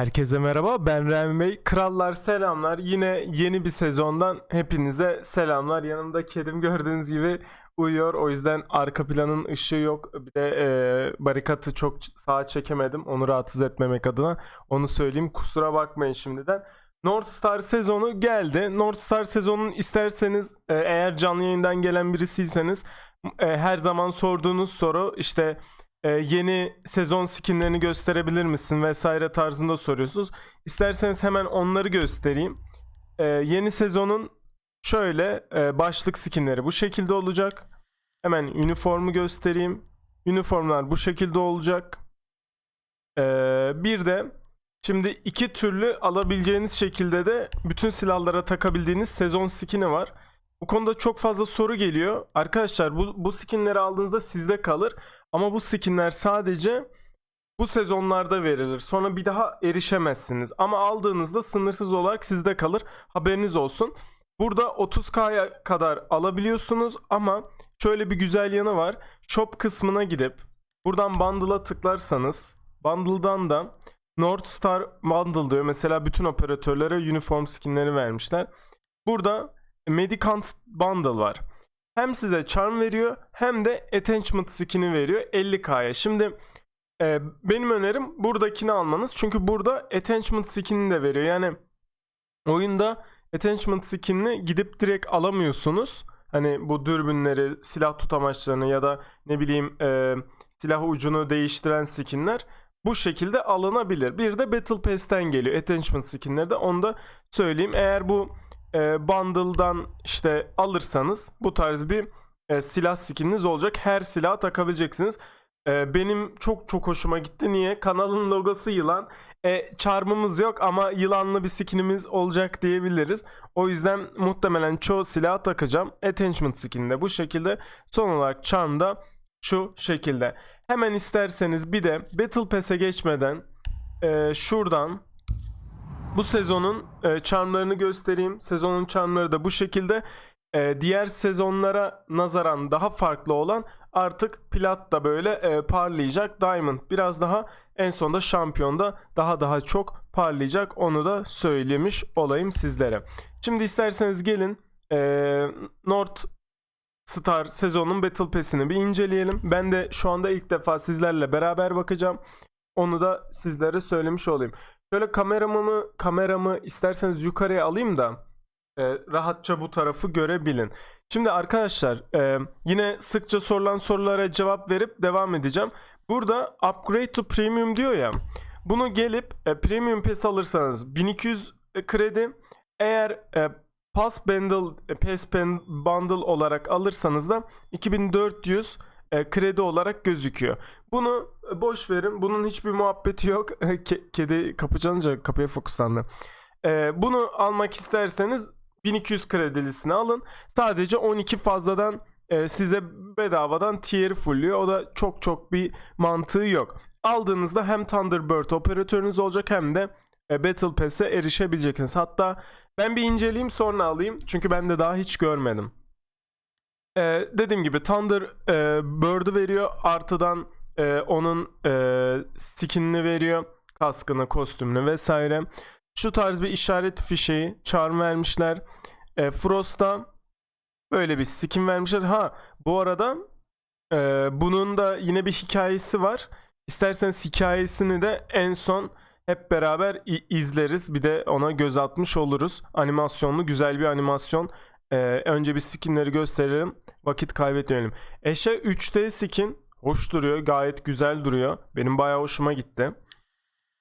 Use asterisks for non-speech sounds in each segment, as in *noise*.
Herkese merhaba ben Rami Bey. Krallar selamlar. Yine yeni bir sezondan hepinize selamlar. Yanımda kedim gördüğünüz gibi uyuyor. O yüzden arka planın ışığı yok. Bir de e, barikatı çok sağa çekemedim. Onu rahatsız etmemek adına. Onu söyleyeyim. Kusura bakmayın şimdiden. North Star sezonu geldi. North Star sezonun isterseniz e, eğer canlı yayından gelen birisiyseniz e, her zaman sorduğunuz soru işte e, yeni sezon skinlerini gösterebilir misin vesaire tarzında soruyorsunuz. İsterseniz hemen onları göstereyim. E, yeni sezonun şöyle e, başlık skinleri bu şekilde olacak. Hemen üniformu göstereyim. Üniformlar bu şekilde olacak. E, bir de şimdi iki türlü alabileceğiniz şekilde de bütün silahlara takabildiğiniz sezon skini var. Bu konuda çok fazla soru geliyor. Arkadaşlar bu, bu skinleri aldığınızda sizde kalır. Ama bu skinler sadece bu sezonlarda verilir. Sonra bir daha erişemezsiniz. Ama aldığınızda sınırsız olarak sizde kalır. Haberiniz olsun. Burada 30k'ya kadar alabiliyorsunuz ama şöyle bir güzel yanı var. Shop kısmına gidip buradan bundle'a tıklarsanız bundle'dan da North Star Bundle diyor. Mesela bütün operatörlere uniform skinleri vermişler. Burada Medicant Bundle var hem size charm veriyor hem de attachment skin'i veriyor 50k'ya. Şimdi e, benim önerim buradakini almanız. Çünkü burada attachment skin'i de veriyor. Yani oyunda attachment skin'ini gidip direkt alamıyorsunuz. Hani bu dürbünleri, silah tutamaçlarını ya da ne bileyim e, silah ucunu değiştiren skinler bu şekilde alınabilir. Bir de Battle Pass'ten geliyor attachment skinleri de onu da söyleyeyim. Eğer bu e, bundle'dan işte alırsanız bu tarz bir e, silah skininiz olacak. Her silah takabileceksiniz. E, benim çok çok hoşuma gitti. Niye? Kanalın logosu yılan. E, charm'ımız yok ama yılanlı bir skinimiz olacak diyebiliriz. O yüzden muhtemelen çoğu silah takacağım. Attachment skin de bu şekilde. Son olarak charm da şu şekilde. Hemen isterseniz bir de Battle Pass'e geçmeden e, şuradan bu sezonun e, charmlarını göstereyim. Sezonun charmları da bu şekilde. E, diğer sezonlara nazaran daha farklı olan artık plat da böyle e, parlayacak. Diamond biraz daha en sonunda şampiyonda daha daha çok parlayacak. Onu da söylemiş olayım sizlere. Şimdi isterseniz gelin e, North Star sezonun Battle Pass'ini bir inceleyelim. Ben de şu anda ilk defa sizlerle beraber bakacağım. Onu da sizlere söylemiş olayım. Şöyle kameramı kameramı isterseniz yukarıya alayım da e, rahatça bu tarafı görebilin. Şimdi arkadaşlar e, yine sıkça sorulan sorulara cevap verip devam edeceğim. Burada upgrade to premium diyor ya. Bunu gelip e, premium pass alırsanız 1200 kredi. Eğer e, pass bundle e, pass bundle olarak alırsanız da 2400 e, kredi olarak gözüküyor. Bunu e, boş verin. Bunun hiçbir muhabbeti yok. *laughs* Ke- kedi kapı çalınca kapıya fokuslandı. E, bunu almak isterseniz 1200 kredilisini alın. Sadece 12 fazladan e, size bedavadan tier fullüyor. O da çok çok bir mantığı yok. Aldığınızda hem Thunderbird operatörünüz olacak hem de e, Battle Pass'e erişebileceksiniz. Hatta ben bir inceleyeyim sonra alayım. Çünkü ben de daha hiç görmedim. Ee, dediğim gibi Thunder e, Bird'ü veriyor. Artıdan e, onun e, skinini veriyor. Kaskını, kostümünü vesaire. Şu tarz bir işaret fişeği, charm vermişler. E, Frost'a böyle bir skin vermişler. Ha bu arada e, bunun da yine bir hikayesi var. İsterseniz hikayesini de en son hep beraber izleriz. Bir de ona göz atmış oluruz. Animasyonlu güzel bir animasyon. Ee, önce bir skinleri gösterelim. Vakit kaybetmeyelim. Eşe 3D skin. Hoş duruyor. Gayet güzel duruyor. Benim bayağı hoşuma gitti.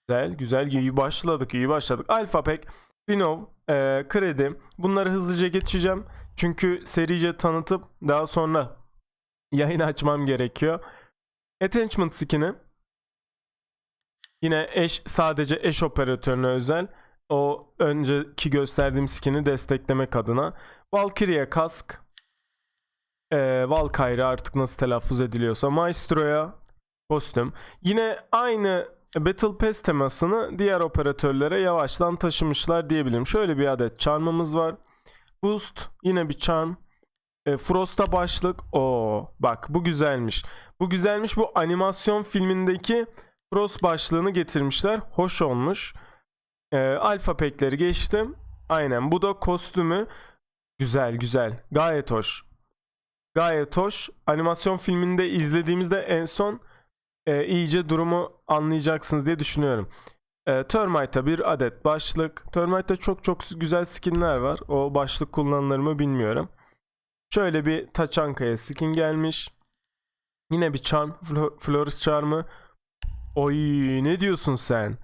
Güzel güzel iyi başladık iyi başladık. Alpha Pack, Renov, e, kredi. Bunları hızlıca geçeceğim. Çünkü serice tanıtıp daha sonra yayın açmam gerekiyor. Attachment skin'i. Yine eş sadece eş operatörüne özel. O önceki gösterdiğim skin'i desteklemek adına. Valkyria kask. Ee, Valkyrie artık nasıl telaffuz ediliyorsa. Maestro'ya kostüm. Yine aynı Battle Pass temasını diğer operatörlere yavaştan taşımışlar diyebilirim. Şöyle bir adet charm'ımız var. Boost yine bir charm. E, Frost'a başlık. O bak bu güzelmiş. Bu güzelmiş. Bu animasyon filmindeki Frost başlığını getirmişler. Hoş olmuş. Ee, alfa pekleri geçtim. Aynen bu da kostümü. Güzel güzel. Gayet hoş. Gayet hoş. Animasyon filminde izlediğimizde en son e, iyice durumu anlayacaksınız diye düşünüyorum. E, Termite'a bir adet başlık. Termite'da çok çok güzel skinler var. O başlık kullanılır mı bilmiyorum. Şöyle bir Taçanka'ya skin gelmiş. Yine bir charm. Flo- Florist charm'ı. Oy ne diyorsun sen?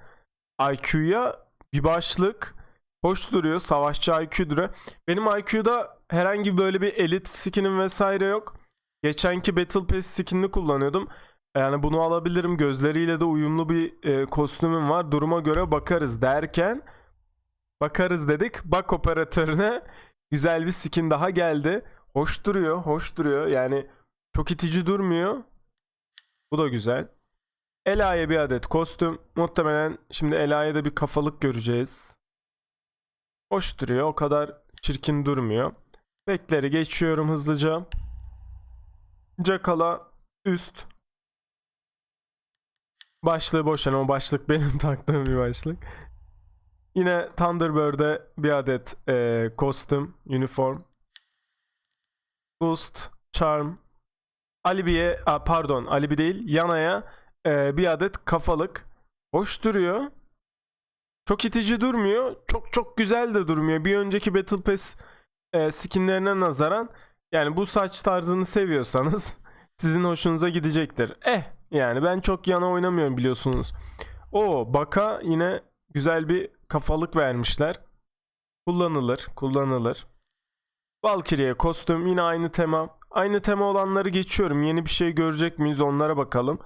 IQ'ya bir başlık. Hoş duruyor. Savaşçı IQ duruyor. Benim IQ'da herhangi böyle bir elit skinim vesaire yok. Geçenki Battle Pass skinini kullanıyordum. Yani bunu alabilirim. Gözleriyle de uyumlu bir e, kostümüm var. Duruma göre bakarız derken bakarız dedik. Bak operatörüne güzel bir skin daha geldi. Hoş duruyor. Hoş duruyor. Yani çok itici durmuyor. Bu da güzel. Ela'ya bir adet kostüm. Muhtemelen şimdi Ela'ya da bir kafalık göreceğiz. Hoş duruyor. O kadar çirkin durmuyor. Bekleri geçiyorum hızlıca. Cakala üst. Başlığı boş yani başlık *laughs* benim taktığım bir başlık. Yine Thunderbird'e bir adet e, kostüm, uniform. Boost, Charm. Alibi'ye, pardon Alibi değil, Yana'ya e, bir adet kafalık. Hoş duruyor. Çok itici durmuyor. Çok çok güzel de durmuyor. Bir önceki Battle Pass e, skinlerine nazaran yani bu saç tarzını seviyorsanız *laughs* sizin hoşunuza gidecektir. Eh yani ben çok yana oynamıyorum biliyorsunuz. O Baka yine güzel bir kafalık vermişler. Kullanılır, kullanılır. Valkyrie kostüm yine aynı tema. Aynı tema olanları geçiyorum. Yeni bir şey görecek miyiz onlara bakalım.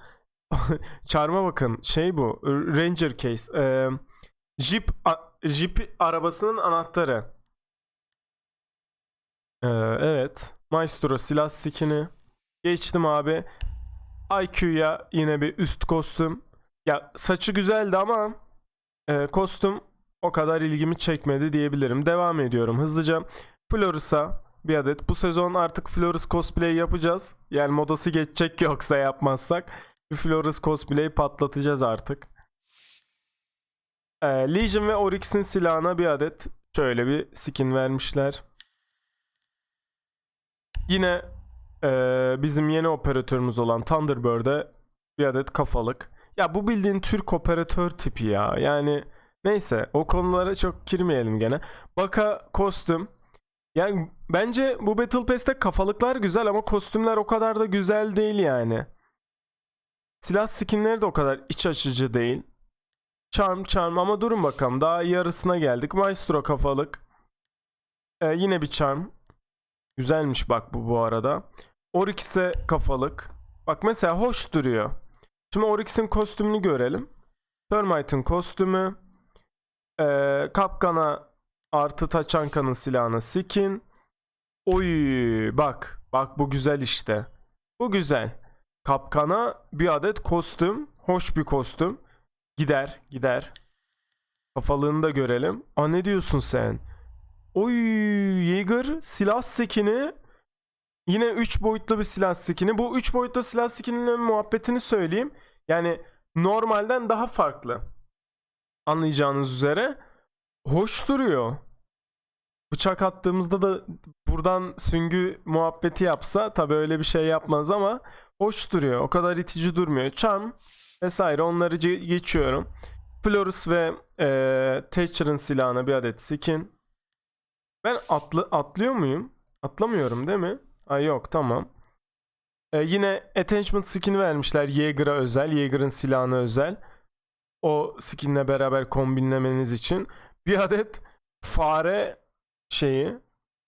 *laughs* Çarma bakın şey bu Ranger case. Ee, Jeep, a- Jeep arabasının anahtarı. Ee, evet. Maestro silah skin'i. Geçtim abi. IQ'ya yine bir üst kostüm. Ya saçı güzeldi ama e, kostüm o kadar ilgimi çekmedi diyebilirim. Devam ediyorum hızlıca. Florus'a bir adet. Bu sezon artık Florus cosplay yapacağız. Yani modası geçecek yoksa yapmazsak. Bir Florus cosplay patlatacağız artık. Ee, Legion ve Oryx'in silahına bir adet şöyle bir skin vermişler. Yine ee, bizim yeni operatörümüz olan Thunderbird'e bir adet kafalık. Ya bu bildiğin Türk operatör tipi ya. Yani neyse o konulara çok girmeyelim gene. Baka kostüm. Yani bence bu Battle Pass'te kafalıklar güzel ama kostümler o kadar da güzel değil yani. Silah skinleri de o kadar iç açıcı değil. Charm charm ama durun bakalım daha yarısına geldik. Maestro kafalık. Ee, yine bir charm. Güzelmiş bak bu bu arada. Oryx'e kafalık. Bak mesela hoş duruyor. Şimdi Oryx'in kostümünü görelim. Termite'ın kostümü. Ee, Kapkan'a artı Taçanka'nın silahına skin. Oy bak. Bak bu güzel işte. Bu güzel. Kapkan'a bir adet kostüm. Hoş bir kostüm. Gider gider. Kafalığını da görelim. Aa ne diyorsun sen? Oy Jaeger silah skin'i yine 3 boyutlu bir silah skin'i. Bu 3 boyutlu silah skin'inin muhabbetini söyleyeyim. Yani normalden daha farklı. Anlayacağınız üzere. Hoş duruyor. Bıçak attığımızda da buradan süngü muhabbeti yapsa tabi öyle bir şey yapmaz ama hoş duruyor. O kadar itici durmuyor. Charm vesaire onları ge- geçiyorum. Florus ve e, Thatcher'ın silahına bir adet skin. Ben atlı atlıyor muyum? Atlamıyorum değil mi? Ay yok tamam. Ee, yine attachment skin vermişler Jaeger'a özel. Jaeger'ın silahına özel. O skinle beraber kombinlemeniz için. Bir adet fare şeyi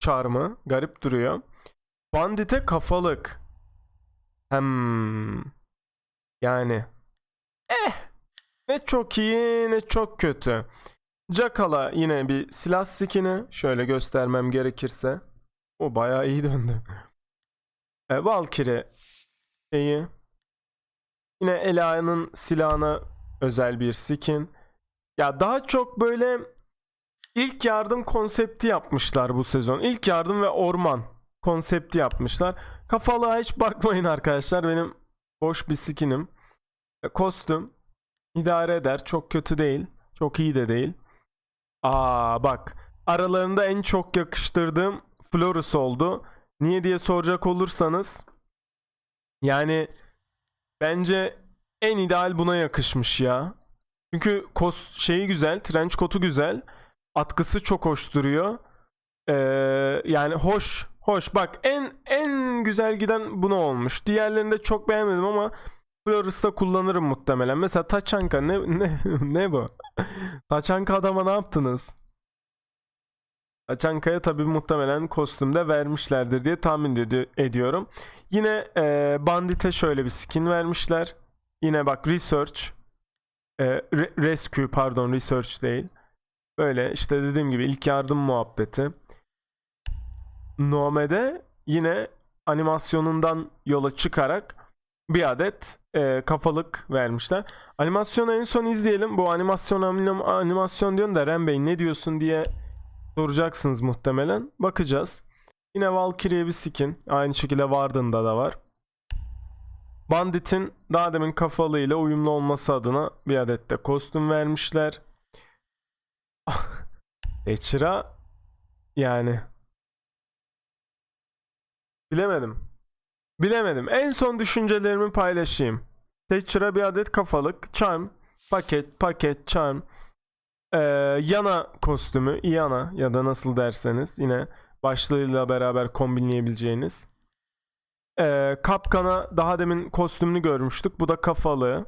charm'ı garip duruyor. Bandite kafalık. Hem yani eh ne çok iyi ne çok kötü. Jackala yine bir silah skin'i şöyle göstermem gerekirse. O bayağı iyi döndü. E, Valkyrie şeyi. Yine Ela'nın silahına özel bir skin. Ya daha çok böyle ilk yardım konsepti yapmışlar bu sezon. İlk yardım ve orman konsepti yapmışlar. Kafalığa hiç bakmayın arkadaşlar. Benim boş bir skinim. E, kostüm idare eder. Çok kötü değil. Çok iyi de değil. Aa bak. Aralarında en çok yakıştırdığım Florus oldu. Niye diye soracak olursanız yani bence en ideal buna yakışmış ya. Çünkü kos şeyi güzel, trench coat'u güzel. Atkısı çok hoş duruyor. Ee, yani hoş, hoş. Bak en en güzel giden buna olmuş. Diğerlerini de çok beğenmedim ama Florus'ta kullanırım muhtemelen. Mesela Taçanka ne ne *laughs* ne bu? Taçanka adama ne yaptınız? Taçanka'ya tabii muhtemelen kostümde vermişlerdir diye tahmin edi- ediyorum. Yine e, Bandit'e şöyle bir skin vermişler. Yine bak Research e, Re- Rescue pardon Research değil. Böyle işte dediğim gibi ilk yardım muhabbeti. Nome'de yine animasyonundan yola çıkarak bir adet e, kafalık vermişler. Animasyonu en son izleyelim. Bu animasyon anim- animasyon diyorsun da Ren Bey ne diyorsun diye soracaksınız muhtemelen. Bakacağız. Yine Valkyrie'ye bir skin. Aynı şekilde Warden'da da var. Bandit'in daha demin kafalığıyla uyumlu olması adına bir adet de kostüm vermişler. *laughs* Thatcher'a yani bilemedim. Bilemedim. En son düşüncelerimi paylaşayım. Thatcher'a bir adet kafalık, charm, paket, paket, charm, ee, yana kostümü, Iana ya da nasıl derseniz yine başlığıyla beraber kombinleyebileceğiniz. Ee, Kapkan'a daha demin kostümünü görmüştük. Bu da kafalı.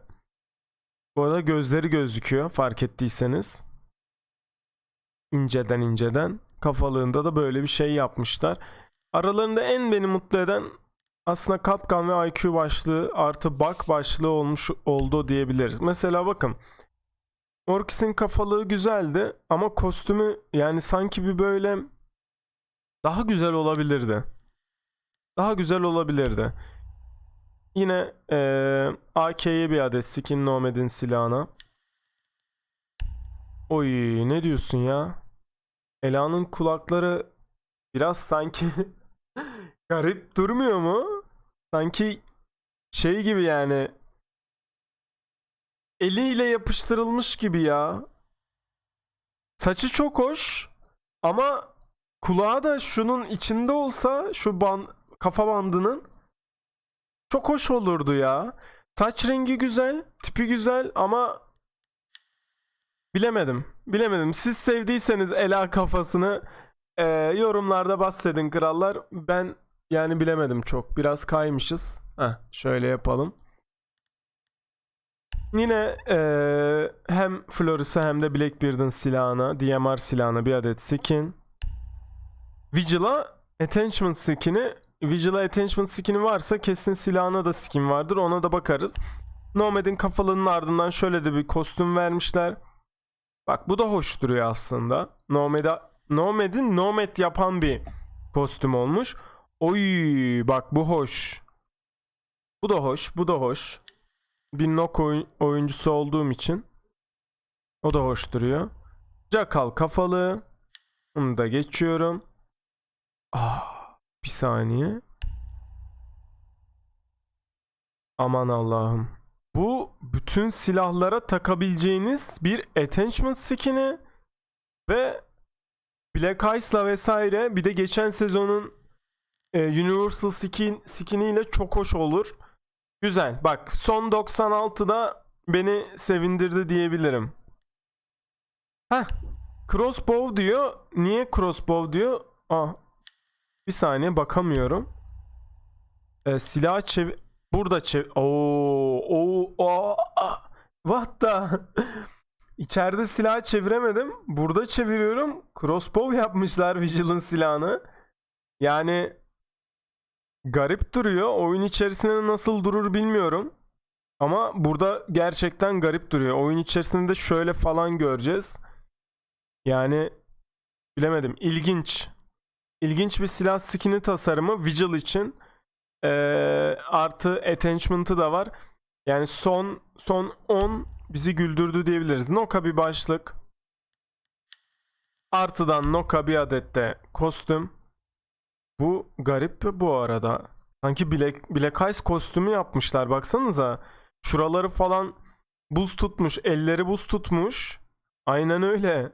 Bu arada gözleri gözüküyor fark ettiyseniz. İnceden inceden. Kafalığında da böyle bir şey yapmışlar. Aralarında en beni mutlu eden aslında Kapkan ve IQ başlığı artı bak başlığı olmuş oldu diyebiliriz. Mesela bakın. Orkis'in kafalığı güzeldi ama kostümü yani sanki bir böyle daha güzel olabilirdi. Daha güzel olabilirdi. Yine eee AK'ye bir adet skin Nomed'in silahına. Oy ne diyorsun ya? Ela'nın kulakları biraz sanki *laughs* garip durmuyor mu? Sanki şey gibi yani eliyle yapıştırılmış gibi ya. Saçı çok hoş ama kulağı da şunun içinde olsa şu ban kafa bandının çok hoş olurdu ya. Saç rengi güzel, tipi güzel ama bilemedim. Bilemedim. Siz sevdiyseniz Ela kafasını e, yorumlarda bahsedin krallar. Ben yani bilemedim çok. Biraz kaymışız. Heh, şöyle yapalım. Yine eee, hem Floris'e hem de Blackbeard'ın silahına, DMR silahına bir adet skin. Vigil'a attachment skin'i, Vigil'a attachment skin'i varsa kesin silahına da skin vardır. Ona da bakarız. Nomad'in kafalığının ardından şöyle de bir kostüm vermişler. Bak bu da hoş duruyor aslında. Nomad'a Nomad'in Nomad yapan bir kostüm olmuş. Oy bak bu hoş. Bu da hoş, bu da hoş bir nok oyun- oyuncusu olduğum için o da hoş duruyor. Jackal kafalı. Bunu da geçiyorum. Ah, bir saniye. Aman Allah'ım. Bu bütün silahlara takabileceğiniz bir attachment skin'i ve Black Ice'la vesaire bir de geçen sezonun e, Universal skin skiniyle çok hoş olur. Güzel. Bak son 96'da beni sevindirdi diyebilirim. Heh. Crossbow diyor. Niye crossbow diyor? Ah. Bir saniye bakamıyorum. Ee, silah çev... Burada çev... Oo, oo, oo, ah. What the... *laughs* İçeride silah çeviremedim. Burada çeviriyorum. Crossbow yapmışlar Vigil'ın silahını. Yani garip duruyor. Oyun içerisinde nasıl durur bilmiyorum. Ama burada gerçekten garip duruyor. Oyun içerisinde de şöyle falan göreceğiz. Yani bilemedim. İlginç. İlginç bir silah skin'i tasarımı Vigil için. Ee, artı attachment'ı da var. Yani son son 10 bizi güldürdü diyebiliriz. Noka bir başlık. Artıdan Noka bir adet de kostüm. Bu garip bu arada. Sanki Black, Black Ice kostümü yapmışlar baksanıza. Şuraları falan buz tutmuş. Elleri buz tutmuş. Aynen öyle.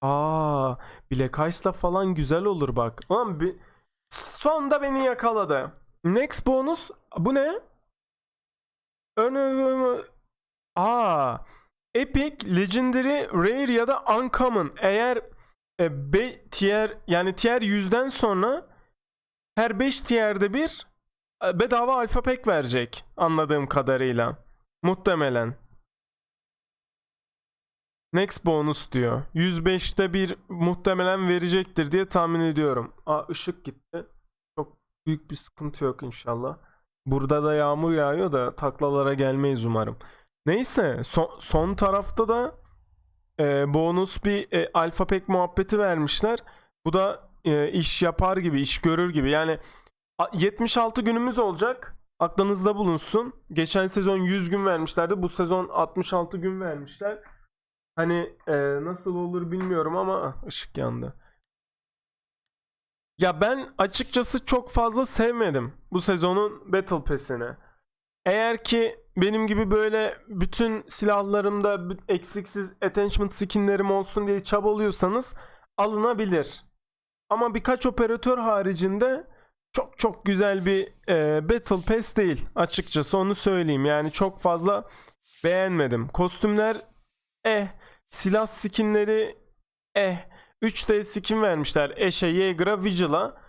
Aa, Black Ice'la falan güzel olur bak. Ulan bir... Sonda beni yakaladı. Next bonus. Bu ne? Ön Aa, Epic, Legendary, Rare ya da Uncommon. Eğer e, be, tier yani tier 100'den sonra her 5 tier'de bir e, bedava alfa pack verecek anladığım kadarıyla. Muhtemelen. Next bonus diyor. 105'te bir muhtemelen verecektir diye tahmin ediyorum. Aa ışık gitti. Çok büyük bir sıkıntı yok inşallah. Burada da yağmur yağıyor da taklalara gelmeyiz umarım. Neyse son, son tarafta da e, bonus bir e, alfa pack muhabbeti vermişler. Bu da e, iş yapar gibi, iş görür gibi. Yani a- 76 günümüz olacak. Aklınızda bulunsun. Geçen sezon 100 gün vermişlerdi. Bu sezon 66 gün vermişler. Hani e, nasıl olur bilmiyorum ama Ah, ışık yandı. Ya ben açıkçası çok fazla sevmedim bu sezonun Battle Pass'ini. Eğer ki benim gibi böyle bütün silahlarımda eksiksiz attachment skinlerim olsun diye çabalıyorsanız alınabilir. Ama birkaç operatör haricinde çok çok güzel bir e, Battle Pass değil açıkçası onu söyleyeyim. Yani çok fazla beğenmedim. Kostümler eh, silah skinleri eh, 3D skin vermişler Eşe, Yeager'a, Vigil'a.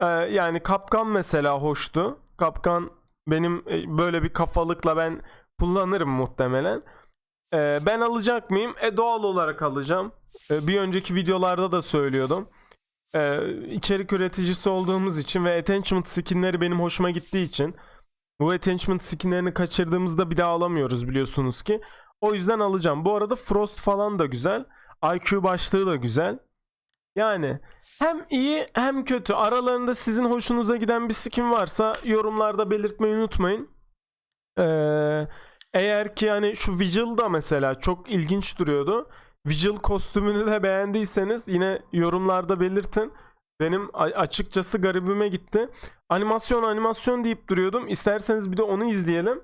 Ee, yani Kapkan mesela hoştu. Kapkan benim e, böyle bir kafalıkla ben kullanırım muhtemelen. Ee, ben alacak mıyım? E doğal olarak alacağım. Ee, bir önceki videolarda da söylüyordum. Ee, içerik üreticisi olduğumuz için ve attachment skinleri benim hoşuma gittiği için bu attachment skinlerini kaçırdığımızda bir daha alamıyoruz biliyorsunuz ki. O yüzden alacağım. Bu arada Frost falan da güzel. IQ başlığı da güzel. Yani hem iyi hem kötü. Aralarında sizin hoşunuza giden bir skin varsa yorumlarda belirtmeyi unutmayın. Ee, eğer ki hani şu Vigil da mesela çok ilginç duruyordu. Vigil kostümünü de beğendiyseniz yine yorumlarda belirtin. Benim açıkçası garibime gitti. Animasyon animasyon deyip duruyordum. İsterseniz bir de onu izleyelim.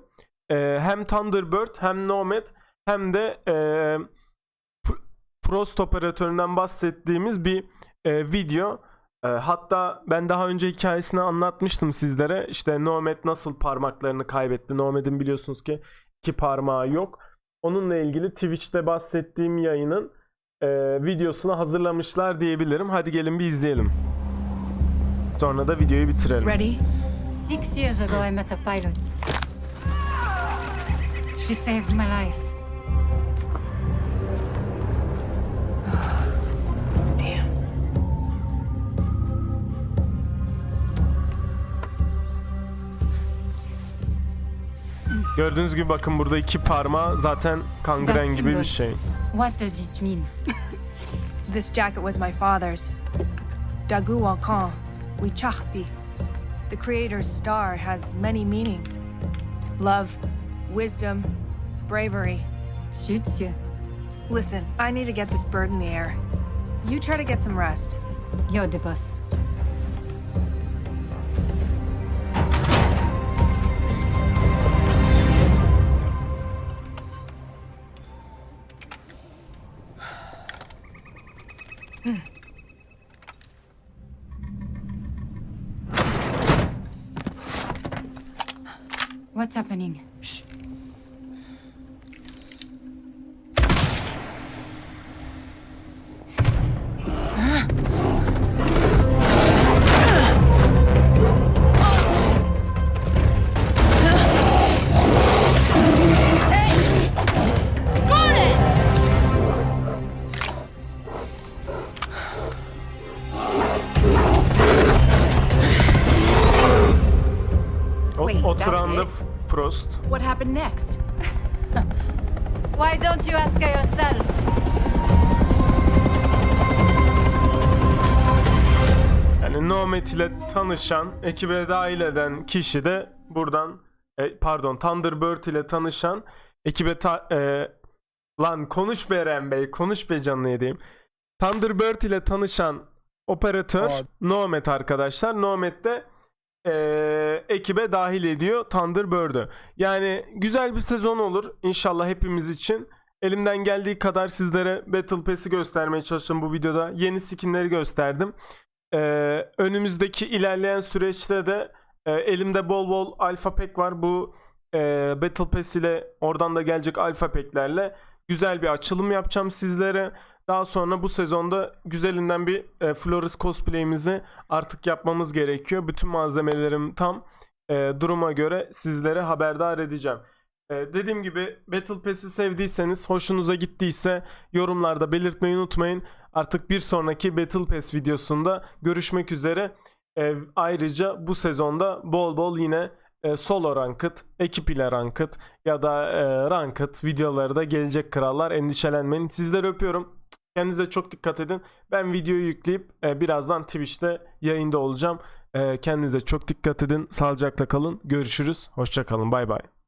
Ee, hem Thunderbird hem Nomad hem de ee, Frost operatöründen bahsettiğimiz bir e, video. E, hatta ben daha önce hikayesini anlatmıştım sizlere. İşte Nomad nasıl parmaklarını kaybetti. Nomad'in biliyorsunuz ki iki parmağı yok. Onunla ilgili Twitch'te bahsettiğim yayının e, videosunu hazırlamışlar diyebilirim. Hadi gelin bir izleyelim. Sonra da videoyu bitirelim. Ready? Six years ago, I met a pilot. She saved my life. Gördüğünüz gibi bakın burada iki parmağı zaten kangren gibi bir şey. What does it mean? *laughs* This jacket was my father's. Dagu Walkan, Wichahpi. The Creator's star has many meanings love, wisdom, bravery. Suits you. Listen, I need to get this bird in the air. You try to get some rest. You're the boss. What's happening? Don't you ask her yourself? Yani Nomad ile tanışan, ekibe dahil eden kişi de buradan e, pardon Thunderbird ile tanışan ekibe ta- e, lan konuş be Eren Bey konuş be canlı yediğim. Thunderbird ile tanışan operatör Aa. Nomad arkadaşlar. Nomad de e, ekibe dahil ediyor Thunderbird'ü. Yani güzel bir sezon olur inşallah hepimiz için. Elimden geldiği kadar sizlere Battle Pass'i göstermeye çalıştım bu videoda. Yeni skinleri gösterdim. Ee, önümüzdeki ilerleyen süreçte de e, elimde bol bol alfa pack var. Bu e, Battle Pass ile oradan da gelecek alfa pack'lerle güzel bir açılım yapacağım sizlere. Daha sonra bu sezonda güzelinden bir e, Flores cosplay'imizi artık yapmamız gerekiyor. Bütün malzemelerim tam. E, duruma göre sizlere haberdar edeceğim. E, dediğim gibi Battle Pass'i sevdiyseniz, hoşunuza gittiyse yorumlarda belirtmeyi unutmayın. Artık bir sonraki Battle Pass videosunda görüşmek üzere. E, ayrıca bu sezonda bol bol yine e, solo ranked, ekip ile ranked ya da e, ranked videoları da gelecek krallar. Endişelenmeyin. Sizleri öpüyorum. Kendinize çok dikkat edin. Ben videoyu yükleyip e, birazdan Twitch'te yayında olacağım. E, kendinize çok dikkat edin. Sağlıcakla kalın. Görüşürüz. Hoşça kalın. Bay bay.